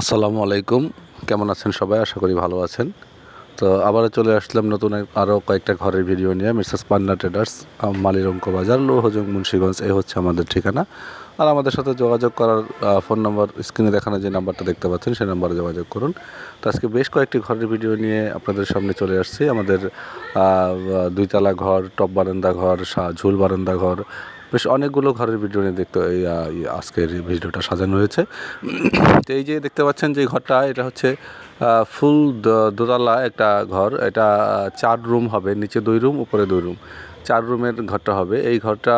আসসালামু আলাইকুম। কেমন আছেন সবাই? আশা করি ভালো আছেন। তো আবারও চলে আসলাম নতুন আরও কয়েকটা ঘরের ভিডিও নিয়ে। মিসেস পান্না ট্রেডার্স আম, মালিরঙ্ক বাজার লোহজং মুন্সিগঞ্জ এই হচ্ছে আমাদের ঠিকানা। আর আমাদের সাথে যোগাযোগ করার ফোন নাম্বার স্ক্রিনে দেখানো যে নাম্বারটা দেখতে পাচ্ছেন সেই নাম্বারে যোগাযোগ করুন। তো আজকে বেশ কয়েকটি ঘরের ভিডিও নিয়ে আপনাদের সামনে চলে আসছি। আমাদের দুইতলা ঘর টপ বারান্দা ঘর ঝুল বারান্দা ঘর বেশ অনেকগুলো ঘরের ভিডিও নিয়ে দেখতে আজকের ভিডিওটা সাজানো হয়েছে। তো এই যে দেখতে পাচ্ছেন যে ঘরটা, এটা হচ্ছে ফুল দোতলা একটা ঘর, এটা চার রুম হবে, নিচে দুই রুম, উপরে দুই রুম। চার রুমের ঘরটা হবে। এই ঘরটা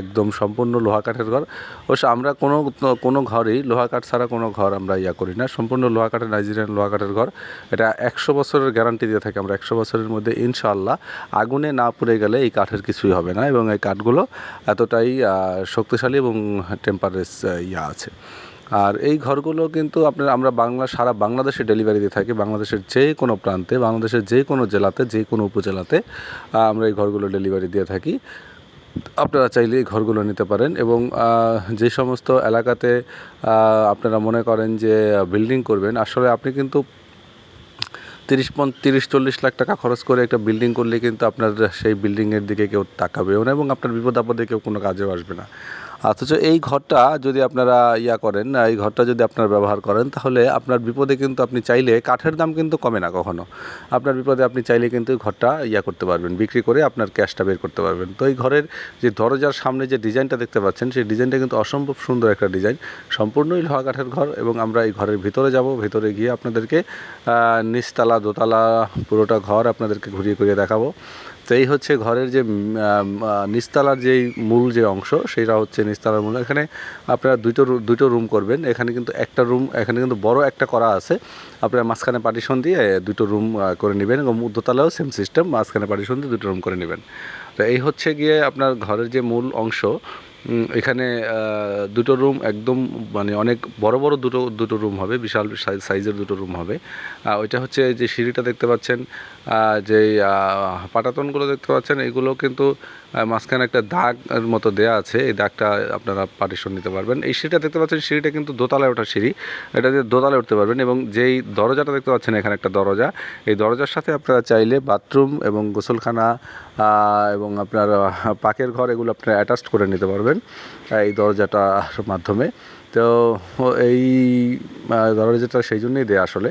একদম সম্পূর্ণ লোহা কাঠের ঘর। অবশ্য আমরা কোনো কোনো ঘরেই লোহা কাঠ ছাড়া কোনো ঘর আমরা ইয়া করি না। সম্পূর্ণ লোহা কাঠের নাইজেরিয়ান লোহা কাঠের ঘর। এটা একশো বছরের গ্যারান্টি দিয়ে থাকি আমরা। একশো বছরের মধ্যে ইনশাআল্লাহ আগুনে না পুড়ে গেলে এই কাঠের কিছুই হবে না এবং এই কাঠগুলো এতটাই শক্তিশালী এবং টেম্পারেস ইয়া আছে। আর এই ঘরগুলো কিন্তু আপনার আমরা বাংলা, সারা বাংলাদেশে ডেলিভারি দিয়ে থাকি। বাংলাদেশের যে কোনো প্রান্তে, বাংলাদেশের যে কোনো জেলাতে, যে কোনো উপজেলাতে আমরা এই ঘরগুলো ডেলিভারি দিয়ে থাকি। আপনারা চাইলে এই ঘরগুলো নিতে পারেন এবং যে সমস্ত এলাকাতে আপনারা মনে করেন যে বিল্ডিং করবেন, আসলে আপনি কিন্তু তিরিশ পন, তিরিশ, চল্লিশ লাখ টাকা খরচ করে একটা বিল্ডিং করলে কিন্তু আপনার সেই বিল্ডিংয়ের দিকে কেউ তাকাবেও না এবং আপনার বিপদ আপদে কেউ কোনো কাজেও আসবে না। অথচ এই ঘরটা যদি আপনারা ইয়া করেন, এই ঘরটা যদি আপনারা ব্যবহার করেন, তাহলে আপনার বিপদে কিন্তু আপনি চাইলে কাঠের দাম কিন্তু কমে না কখনো। আপনার বিপদে আপনি চাইলে কিন্তু ঘরটা ইয়া করতে পারবেন, বিক্রি করে আপনার ক্যাশটা বের করতে পারবেন। তো এই ঘরের যে দরজার সামনে যে ডিজাইনটা দেখতে পাচ্ছেন, সেই ডিজাইনটা কিন্তু অসম্ভব সুন্দর একটা ডিজাইন। সম্পূর্ণই লোহা কাঠের ঘর এবং আমরা এই ঘরের ভিতরে যাব, ভিতরে গিয়ে আপনাদেরকে নিচতলা, দোতলা পুরোটা ঘর আপনাদেরকে ঘুরিয়ে ঘুরিয়ে দেখাবো। তো এই হচ্ছে ঘরের যে নিস্তালার যেই মূল যে অংশ সেটা হচ্ছে নিস্তালার মূল। এখানে আপনারা দুটো দুটো রুম করবেন। এখানে কিন্তু একটা রুম, এখানে কিন্তু বড় একটা করা আছে। আপনারা মাঝখানে পার্টিশন দিয়ে দুটো রুম করে নেবেন এবং দোতলাও সেম সিস্টেম মাঝখানে পার্টিশন দিয়ে দুটো রুম করে নেবেন। তো এই হচ্ছে গিয়ে আপনার ঘরের যে মূল অংশ এখানে দুটো রুম একদম মানে অনেক বড় বড় দুটো দুটো রুম হবে, বিশাল সাইজ- সাইজের দুটো রুম হবে। ওইটা হচ্ছে যে সিঁড়িটা দেখতে পাচ্ছেন যে পাটাতনগুলো দেখতে পাচ্ছেন, এগুলো কিন্তু মাঝখানে একটা দাগ মতো দেয়া আছে, এই দাগটা আপনারা পার্টিশন নিতে পারবেন। এই সিঁড়িটা দেখতে পাচ্ছেন, সিঁড়িটা কিন্তু দোতলায় ওঠা সিঁড়ি, এটা দিয়ে দোতলায় উঠতে পারবেন এবং যেই দরজাটা দেখতে পাচ্ছেন, এখানে একটা দরজা, এই দরজার সাথে আপনারা চাইলে বাথরুম এবং গোসলখানা এবং আপনার পাকের ঘর, এগুলো আপনারা অ্যাটাচড করে নিতে পারবেন। আহ, এই দরজাটার মাধ্যমে। তো এই দরজাটা সেই জন্যই দেয় আসলে।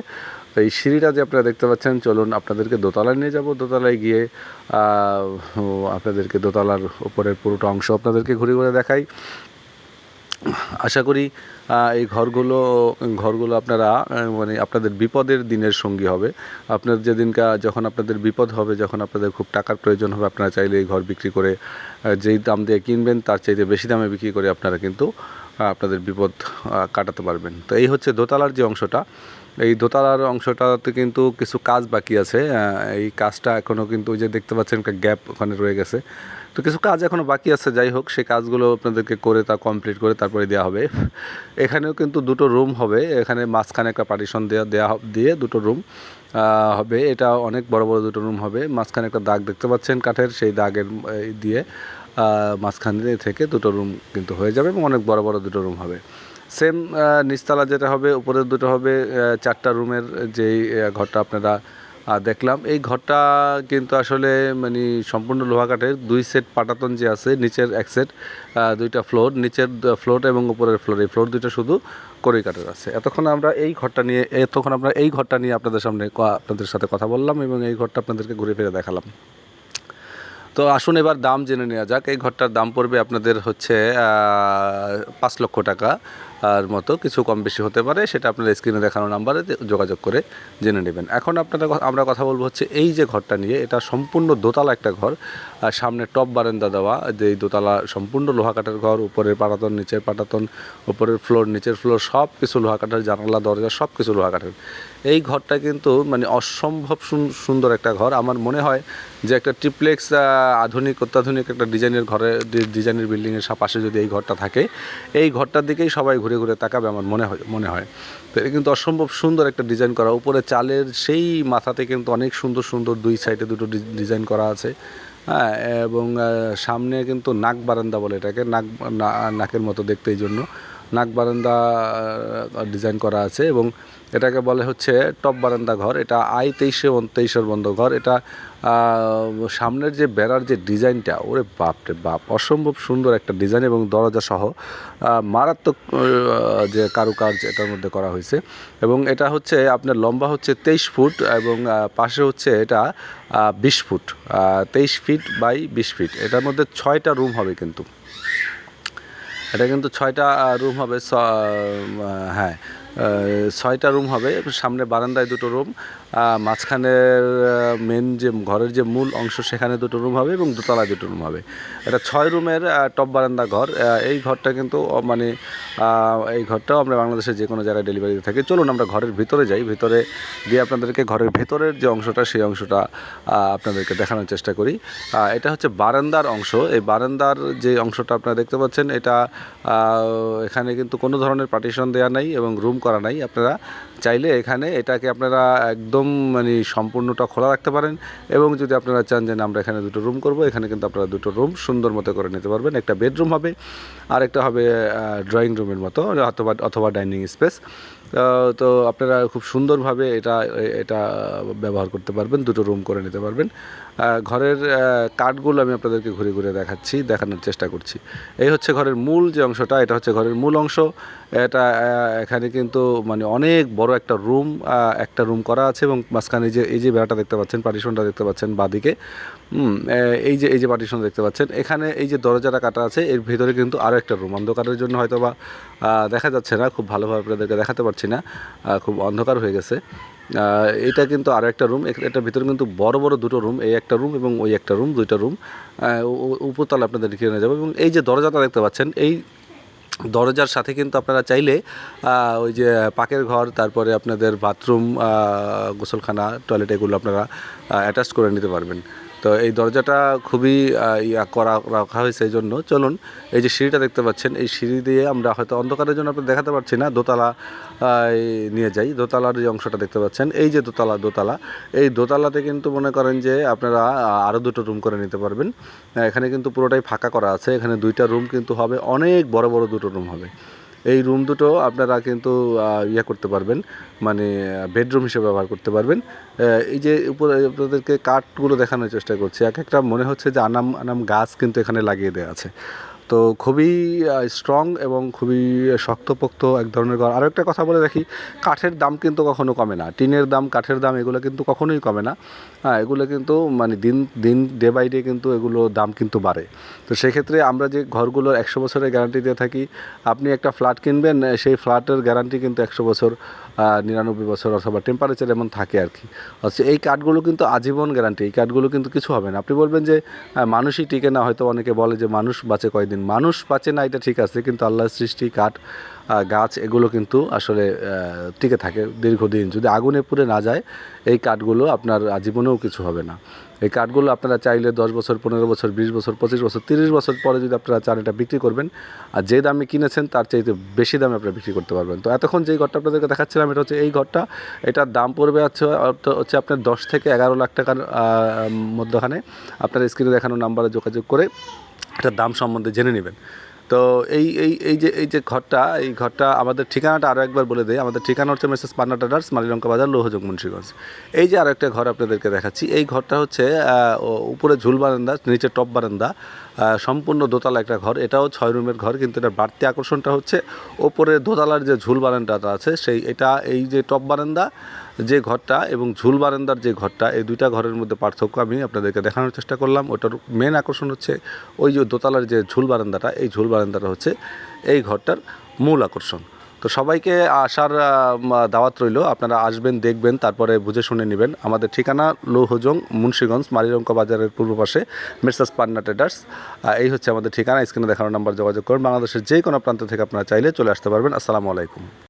এই সিঁড়িটা যে আপনারা দেখতে পাচ্ছেন চলুন আপনাদেরকে দোতলায় নিয়ে যাব। দোতলায় গিয়ে আপনাদেরকে দোতলার উপরের পুরোটা অংশ আপনাদেরকে ঘুরে ঘুরে দেখাই। আশা করি এই ঘরগুলো ঘরগুলো আপনারা মানে আপনাদের বিপদের দিনের সঙ্গী হবে। আপনার যেদিনকা যখন আপনাদের বিপদ হবে, যখন আপনাদের খুব টাকার প্রয়োজন হবে, আপনারা চাইলে এই ঘর বিক্রি করে যেই দাম দিয়ে কিনবেন, তার চাইতে বেশি দামে বিক্রি করে আপনারা কিন্তু আপনাদের বিপদ কাটাতে পারবেন। তো এই হচ্ছে দোতলার যে অংশটা। এই দোতলার অংশটাতে কিন্তু কিছু কাজ বাকি আছে। এই কাজটা এখনও কিন্তু ওই যে দেখতে পাচ্ছেন, একটা গ্যাপ ওখানে রয়ে গেছে। তো কিছু কাজ এখনও বাকি আছে, যাই হোক সেই কাজগুলো আপনাদেরকে করে তা কমপ্লিট করে তারপরে দেওয়া হবে। এখানেও কিন্তু দুটো রুম হবে, এখানে মাঝখানে একটা পার্টিশন দেওয়া দেওয়া দিয়ে দুটো রুম হবে। এটা অনেক বড় বড় দুটো রুম হবে, মাঝখানে একটা দাগ দেখতে পাচ্ছেন কাঠের, সেই দাগের দিয়ে মাঝখানে থেকে দুটো রুম কিন্তু হয়ে যাবে এবং অনেক বড় বড় দুটো রুম হবে। সেম নিচতলা যেটা হবে, উপরের দুটো হবে চারটা রুমের যেই ঘরটা আপনারা আহ, দেখলাম এই ঘরটা কিন্তু আসলে মানে সম্পূর্ণ লোহা কাঠের। দুই সেট পাটাতন যে আছে নিচের এক সেট দুইটা ফ্লোর নিচের ফ্লোর এবং উপরের ফ্লোর এই ফ্লোর দুইটা শুধু কড়ই কাঠের আছে। এতক্ষণ আমরা এই ঘরটা নিয়ে এতক্ষণ আমরা এই ঘরটা নিয়ে আপনাদের সামনে আপনাদের সাথে কথা বললাম এবং এই ঘরটা আপনাদেরকে ঘুরে ফিরে দেখালাম। তো আসুন এবার দাম জেনে নেওয়া যাক। এই ঘরটার দাম পড়বে আপনাদের হচ্ছে পাঁচ লক্ষ টাকা। আর মতো কিছু কম বেশি হতে পারে, সেটা আপনার স্ক্রিনে দেখানো নাম্বারে যোগাযোগ করে জেনে নেবেন। এখন আপনারা ক- আমরা কথা বলব হচ্ছে এই যে ঘরটা নিয়ে, এটা সম্পূর্ণ দোতলা একটা ঘর। আর সামনে টপ বারান্দা দেওয়া, যে দোতলা সম্পূর্ণ লোহা কাঠের ঘর, উপরের পাটাতন, নিচের পাটাতন, উপরের ফ্লোর, নিচের ফ্লোর, সব কিছু লোহা কাঠের জানালা, দরজা, সব কিছু লোহা কাঠের এই ঘরটা কিন্তু মানে অসম্ভব সুন- সুন্দর একটা ঘর। আমার মনে হয় যে একটা ট্রিপ্লেক্স আধুনিক, অত্যাধুনিক একটা ডিজাইনের ঘরে ডিজাইনের বিল্ডিংয়ের পাশে যদি এই ঘরটা থাকে, এই ঘরটার দিকেই সবাই ঘুরে ঘুরে তাকাবে আমার মনে হয় মনে হয়। তো এটা কিন্তু অসম্ভব সুন্দর একটা ডিজাইন করা। উপরে চালের সেই মাথাতে কিন্তু অনেক সুন্দর সুন্দর দুই সাইডে দুটো ডিজাইন করা আছে। হ্যাঁ এবং সামনে কিন্তু নাক বারান্দা বলে এটাকে, নাক নাকের মতো দেখতে এই জন্য। নাক বারান্দা ডিজাইন করা আছে এবং এটাকে বলে হচ্ছে টপ বারান্দা ঘর। এটা আই তেইশে তেইশের বন্ধ ঘর। এটা সামনের যে বেড়ার যে ডিজাইনটা, ওরে বাপ রে বাপ, অসম্ভব সুন্দর একটা ডিজাইন এবং দরজা সহ মারাত্মক যে কারুকার্য এটার মধ্যে করা হয়েছে। এবং এটা হচ্ছে আপনার লম্বা হচ্ছে তেইশ ফুট এবং পাশে হচ্ছে এটা বিশ ফুট। তেইশ ফিট বাই বিশ ফিট। এটার মধ্যে ছয়টা রুম হবে কিন্তু। এটা কিন্তু ছয়টা রুম হবে হ্যাঁ। ছয়টা রুম হবে সামনে বারান্দায় দুটো রুম মাঝখানের মেন যে ঘরের যে মূল অংশ, সেখানে দুটো রুম হবে এবং দোতলায় দুটো রুম হবে। এটা ছয় রুমের টপ বারান্দা ঘর। এই ঘরটা কিন্তু মানে এই ঘরটাও আমরা বাংলাদেশের যে কোনো জায়গায় ডেলিভারি দিয়ে থাকি। চলুন আমরা ঘরের ভিতরে যাই। ভিতরে গিয়ে আপনাদেরকে ঘরের ভেতরের যে অংশটা, সেই অংশটা আপনাদেরকে দেখানোর চেষ্টা করি। এটা হচ্ছে বারান্দার অংশ। এই বারান্দার যে অংশটা আপনারা দেখতে পাচ্ছেন, এটা এখানে কিন্তু কোনো ধরনের পার্টিশন দেওয়া নাই এবং রুম করা নাই। আপনারা চাইলে এখানে এটাকে আপনারা একদম মানে সম্পূর্ণটা খোলা রাখতে পারেন এবং যদি আপনারা চান যে আমরা এখানে দুটো রুম করব, এখানে কিন্তু আপনারা দুটো রুম সুন্দর মতো করে নিতে পারবেন। একটা বেডরুম হবে আর একটা হবে ড্রয়িং রুমের মতো, অথবা অথবা ডাইনিং স্পেস তো আপনারা খুব সুন্দরভাবে এটা এটা ব্যবহার করতে পারবেন, দুটো রুম করে নিতে পারবেন। ঘরের কাঠগুলো আমি আপনাদেরকে ঘুরে ঘুরে দেখাচ্ছি, দেখানোর চেষ্টা করছি। এই হচ্ছে ঘরের মূল যে অংশটা, এটা হচ্ছে ঘরের মূল অংশ। এটা এখানে কিন্তু মানে অনেক বড় একটা রুম একটা রুম করা আছে এবং মাঝখানে যে, এই যে বেড়াটা দেখতে পাচ্ছেন পার্টিশনটা দেখতে পাচ্ছেন বাদিকে। এই যে এই যে পার্টিশন দেখতে পাচ্ছেন, এখানে এই যে দরজাটা কাটা আছে, এর ভিতরে কিন্তু আরও একটা রুম অন্ধকারের জন্য হয়তো বা দেখা যাচ্ছে না, খুব ভালোভাবে আপনাদেরকে দেখাতে পারছি। না খুব অন্ধকার হয়ে গেছে। এটা কিন্তু আরও একটা রুম এটার ভিতরে কিন্তু বড় বড় দুটো রুম এই একটা রুম এবং ওই একটা রুম দুইটা রুম উপরতলা আপনাদের দেখিয়ে নিয়ে যাব। এবং এই যে দরজাটা দেখতে পাচ্ছেন, এই দরজার সাথে কিন্তু আপনারা চাইলে ওই যে পাকের ঘর, তারপরে আপনাদের বাথরুম গোসলখানা টয়লেট এগুলো আপনারা অ্যাটাচ করে নিতে পারবেন। তো এই দরজাটা খুবই করা, রাখা হয়েছে এই জন্য। চলুন, এই যে সিঁড়িটা দেখতে পাচ্ছেন, এই সিঁড়ি দিয়ে আমরা হয়তো অন্ধকারের জন্য আপনার দেখাতে পারছি না। দোতলা নিয়ে যাই। দোতলার যে অংশটা দেখতে পাচ্ছেন, এই যে দোতলা দোতলা, এই দোতলাতে কিন্তু মনে করেন যে আপনারা আরও দুটো রুম করে নিতে পারবেন। এখানে কিন্তু পুরোটাই ফাঁকা করা আছে। এখানে দুইটা রুম কিন্তু হবে, অনেক বড় বড় দুটো রুম হবে। এই রুম দুটো আপনারা কিন্তু ইয়ে করতে পারবেন। মানে বেডরুম হিসেবে ব্যবহার করতে পারবেন। এই যে উপরে আপনাদেরকে কাঠগুলো দেখানোর চেষ্টা করছি, এক একটা মনে হচ্ছে যে আনাম আনাম গাছ কিন্তু এখানে লাগিয়ে দেওয়া আছে। তো খুবই স্ট্রং এবং খুবই শক্তপোক্ত এক ধরনের ঘর। আরও একটা কথা বলে রাখি, কাঠের দাম কিন্তু কখনো কমে না। টিনের দাম, কাঠের দাম এগুলো কিন্তু কখনোই কমে না। হ্যাঁ এগুলো কিন্তু মানে দিন দিন ডে বাই ডে কিন্তু এগুলো দাম কিন্তু বাড়ে। তো সেক্ষেত্রে আমরা যে ঘরগুলোর একশো বছরের গ্যারান্টি দিয়ে থাকি, আপনি একটা ফ্ল্যাট কিনবেন সেই ফ্ল্যাটের গ্যারান্টি কিন্তু একশো বছর নিরানব্বই বছর অথবা টেম্পারেচার এমন থাকে আর কি। আচ্ছা এই কাঠগুলো কিন্তু আজীবন গ্যারান্টি এই কাঠগুলো কিন্তু কিছু হবে না। আপনি বলবেন যে মানুষই টিকে না, হয়তো অনেকে বলে যে মানুষ বাঁচে কয়দিন মানুষ পাচ্ছে না, এটা ঠিক আছে, কিন্তু আল্লাহর সৃষ্টি, কাঠ গাছ, এগুলো কিন্তু আসলে টিকে থাকে দীর্ঘদিন। যদি আগুনে পুড়ে না যায়, এই কাঠগুলো আপনার জীবনেও কিছু হবে না। এই কাঠগুলো আপনারা চাইলে দশ বছর, পনেরো বছর, বিশ বছর, পঁচিশ বছর, তিরিশ বছর পরে যদি আপনারা চান এটা বিক্রি করবেন। আর যে দামে কিনেছেন তার চাইতে বেশি দামে আপনারা বিক্রি করতে পারবেন। তো এতক্ষণ যেই ঘরটা আপনাদেরকে দেখাচ্ছিলাম এটা হচ্ছে এই ঘরটা। এটার দাম পড়বে হচ্ছে হচ্ছে আপনার দশ থেকে এগারো লাখ টাকার মধ্যখানে। আপনার স্ক্রিনে দেখানো নাম্বারে যোগাযোগ করে এটার দাম সম্বন্ধে জেনে নেবেন। তো এই এই এই যে এই যে ঘরটা, এই ঘরটা আমাদের ঠিকানাটা আরও একবার বলে দেয় আমাদের ঠিকানা হচ্ছে মেসেস পান্না টাডার্স মালিলঙ্কা বাজার, লোহযোগ, মুন্সীগঞ্জ। এই যে আরও একটা ঘর আপনাদেরকে দেখাচ্ছি, এই ঘরটা হচ্ছে উপরে ঝুল বারান্দা, নিচে টপ বারান্দা। সম্পূর্ণ দোতলা একটা ঘর। এটাও ছয় রুমের ঘর, কিন্তু এটা বাড়তি আকর্ষণটা হচ্ছে ওপরে দোতলার যে ঝুল বারান্দাটা আছে, সেই এটা এই যে টপ বারান্দা, যে ঘরটা এবং ঝুল বারান্দার যে ঘরটা, এই দুইটা ঘরের মধ্যে পার্থক্য আমি আপনাদেরকে দেখানোর চেষ্টা করলাম। ওটার মেন আকর্ষণ হচ্ছে ওই যে দোতলার যে ঝুল বারান্দাটা, এই ঝুল বারান্দাটা হচ্ছে এই ঘরটার মূল আকর্ষণ। তো সবাইকে আসার দাওয়াত রইল। আপনারা আসবেন, দেখবেন, তারপরে বুঝে শুনে নেবেন। আমাদের ঠিকানা লৌহজং, মুন্সীগঞ্জ মালিরঙ্ক বাজারের পূর্ব পাশে, মির্সাস পান্না ট্রেডার্স। এই হচ্ছে আমাদের ঠিকানা। স্ক্রিনে দেখানোর নাম্বার যোগাযোগ করুন। বাংলাদেশের যে কোনো প্রান্ত থেকে আপনারা চাইলে চলে আসতে পারবেন। আসসালামু আলাইকুম।